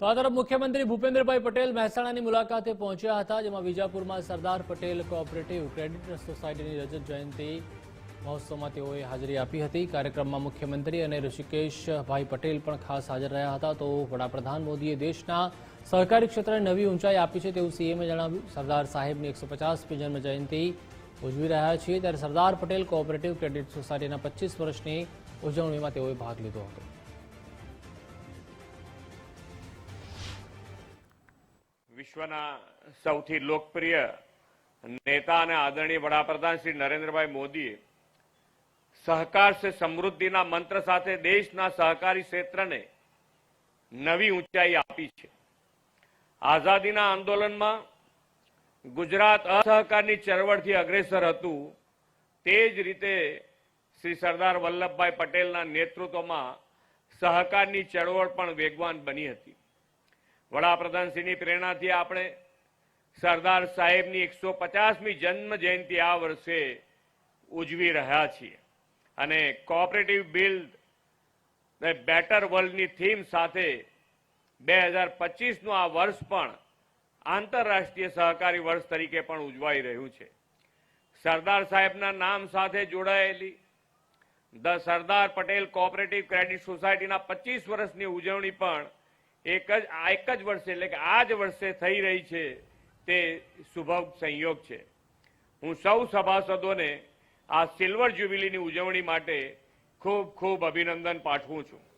તો આ તરફ મુખ્યમંત્રી ભૂપેન્દ્રભાઈ પટેલ મહેસાણાની મુલાકાતે પહોંચ્યા હતા, જેમાં વિજાપુરમાં સરદાર પટેલ કોઓપરેટિવ ક્રેડિટ સોસાયટીની રજત જયંતિ મહોત્સવમાં તેઓએ હાજરી આપી હતી. કાર્યક્રમમાં મુખ્યમંત્રી અને ઋષિકેશભાઈ પટેલ પણ ખાસ હાજર રહ્યા હતા. તો વડાપ્રધાન મોદીએ દેશના સહકારી ક્ષેત્રને નવી ઊંચાઈ આપી છે તેવું સીએમએ જણાવ્યું. સરદાર સાહેબની એકસો પચાસમી જન્મ જયંતિ ઉજવી રહ્યા છીએ. ત્યારે સરદાર પટેલ કોઓપરેટિવ ક્રેડિટ સોસાયટીના પચીસ વર્ષની ઉજવણીમાં તેઓએ ભાગ લીધો હતો. વિશ્વના સૌથી લોકપ્રિય નેતા અને આદરણીય વડાપ્રધાન શ્રી નરેન્દ્રભાઈ મોદીએ સહકાર સે સમૃદ્ધિના મંત્ર સાથે દેશના સહકારી ક્ષેત્રને નવી ઊંચાઈ આપી છે. આઝાદીના આંદોલનમાં ગુજરાત અસહકારની ચળવળથી અગ્રેસર હતું. તે જ રીતે શ્રી સરદાર વલ્લભભાઈ પટેલના નેતૃત્વમાં સહકારની ચળવળ પણ વેગવાન બની હતી. વડાપ્રધાનશ્રીની પ્રેરણાથી આપણે સરદાર સાહેબની એકસો પચાસમી જન્મ જયંતિ આ વર્ષે ઉજવી રહ્યા છીએ. અને કોઓપરેટિવ બિલ્ડ ધ બેટર વર્લ્ડની થીમ સાથે બે હજાર પચીસનું આ વર્ષ પણ આંતરરાષ્ટ્રીય સહકારી વર્ષ તરીકે પણ ઉજવાઈ રહ્યું છે. સરદાર સાહેબના નામ સાથે જોડાયેલી the Sardar Patel cooperative credit સોસાયટીના પચીસ વર્ષની ઉજવણી પણ એક જ આ એક જ વર્ષે એટલે કે આ જ વર્ષે થઈ રહી છે તે શુભ સંયોગ છે. હું સૌ સભાસદોને આ સિલ્વર જ્યુબિલીની ઉજવણી માટે ખૂબ ખૂબ અભિનંદન પાઠવું છું.